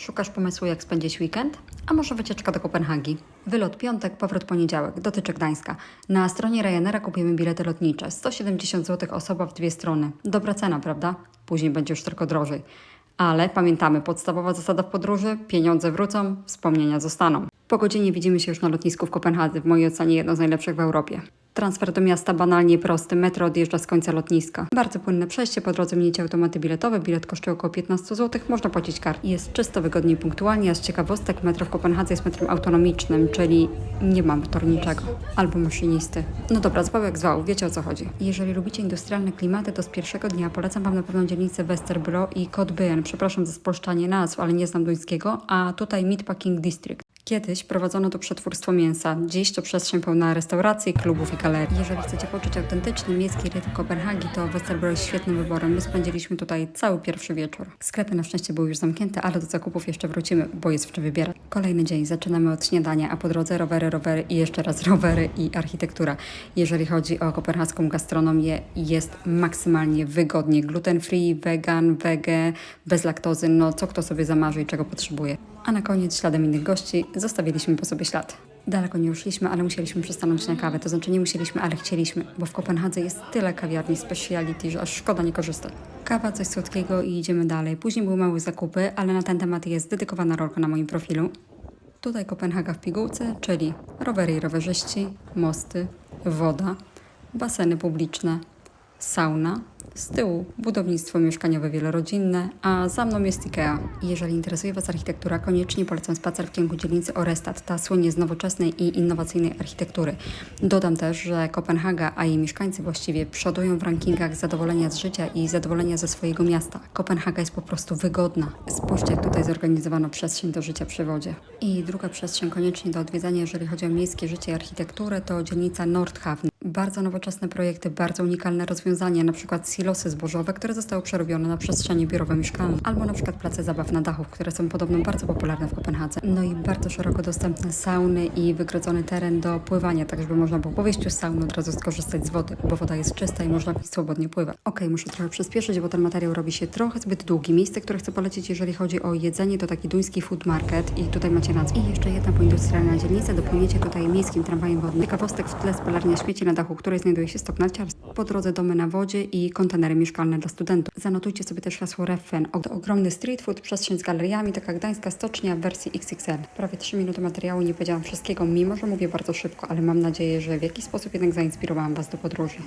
Szukasz pomysłu, jak spędzić weekend? A może wycieczka do Kopenhagi? Wylot piątek, powrót poniedziałek, dotyczy Gdańska. Na stronie Ryanaira kupujemy bilety lotnicze. 170 zł osoba w dwie strony. Dobra cena, prawda? Później będzie już tylko drożej. Ale pamiętamy, podstawowa zasada w podróży, pieniądze wrócą, wspomnienia zostaną. Po godzinie widzimy się już na lotnisku w Kopenhadze, w mojej ocenie jedno z najlepszych w Europie. Transfer do miasta banalnie prosty, metro odjeżdża z końca lotniska. Bardzo płynne przejście, po drodze miniecie automaty biletowe, bilet kosztuje około 15 zł, można płacić kartą. Jest czysto, wygodnie i punktualnie, a z ciekawostek metro w Kopenhadze jest metrem autonomicznym, czyli nie mam wtorniczego. Albo maszynisty. No dobra, zwał jak zwał, wiecie o co chodzi. Jeżeli lubicie industrialne klimaty, to z pierwszego dnia polecam Wam na pewno dzielnicę Westerbro i Kodbyen. Przepraszam za spolszczanie nazw, ale nie znam duńskiego, a tutaj Meatpacking District. Kiedyś prowadzono tu przetwórstwo mięsa. Dziś to przestrzeń pełna restauracji, klubów i galerii. Jeżeli chcecie poczuć autentyczny miejski rytm Kopenhagi, to Westerbro jest świetnym wyborem. My spędziliśmy tutaj cały pierwszy wieczór. Sklepy na szczęście były już zamknięte, ale do zakupów jeszcze wrócimy, bo jest w czym wybierać. Kolejny dzień. Zaczynamy od śniadania, a po drodze rowery, rowery i jeszcze raz rowery i architektura. Jeżeli chodzi o kopenhaską gastronomię, jest maksymalnie wygodnie. Gluten free, vegan, wege, bez laktozy, no co kto sobie zamarzy i czego potrzebuje. A na koniec śladem innych gości zostawiliśmy po sobie ślad. Daleko nie uszliśmy, ale musieliśmy przystanąć na kawę. To znaczy nie musieliśmy, ale chcieliśmy, bo w Kopenhadze jest tyle kawiarni speciality, że aż szkoda nie korzystać. Kawa, coś słodkiego i idziemy dalej. Później były małe zakupy, ale na ten temat jest dedykowana rolka na moim profilu. Tutaj Kopenhaga w pigułce, czyli rowery i rowerzyści, mosty, woda, baseny publiczne, sauna, z tyłu budownictwo mieszkaniowe wielorodzinne, a za mną jest IKEA. Jeżeli interesuje Was architektura, koniecznie polecam spacer w kierunku dzielnicy Orestat. Ta słynie z nowoczesnej i innowacyjnej architektury. Dodam też, że Kopenhaga, a jej mieszkańcy właściwie przodują w rankingach zadowolenia z życia i zadowolenia ze swojego miasta. Kopenhaga jest po prostu wygodna. Spójrzcie, jak tutaj zorganizowano przestrzeń do życia przy wodzie. I druga przestrzeń koniecznie do odwiedzania, jeżeli chodzi o miejskie życie i architekturę, to dzielnica Nordhavn. Bardzo nowoczesne projekty, bardzo unikalne rozwiązania, na przykład silosy zbożowe, które zostały przerobione na przestrzenie biurowe mieszkalne, albo na przykład place zabaw na dachu, które są podobno bardzo popularne w Kopenhadze. No i bardzo szeroko dostępne sauny i wygrodzony teren do pływania, tak żeby można było po wyjściu z sauny od razu skorzystać z wody, bo woda jest czysta i można swobodnie pływać. Okej, muszę trochę przyspieszyć, bo ten materiał robi się trochę zbyt długi. Miejsce, które chcę polecić, jeżeli chodzi o jedzenie, to taki duński food market i tutaj macie nazwę. I jeszcze jedna poindustrialna dzielnica, dopłyniecie tutaj miejskim tramwajem wodnym. Ciekawostek w tle spalarnia śmieci na dachu, której znajduje się stok narciarski. Po drodze domy na wodzie i kontenery mieszkalne dla studentów. Zanotujcie sobie też hasło REFEN. Ogromny street food, przestrzeń z galeriami, taka gdańska stocznia w wersji XXL. Prawie 3 minuty materiału, nie powiedziałam wszystkiego, mimo że mówię bardzo szybko, ale mam nadzieję, że w jakiś sposób jednak zainspirowałam Was do podróży.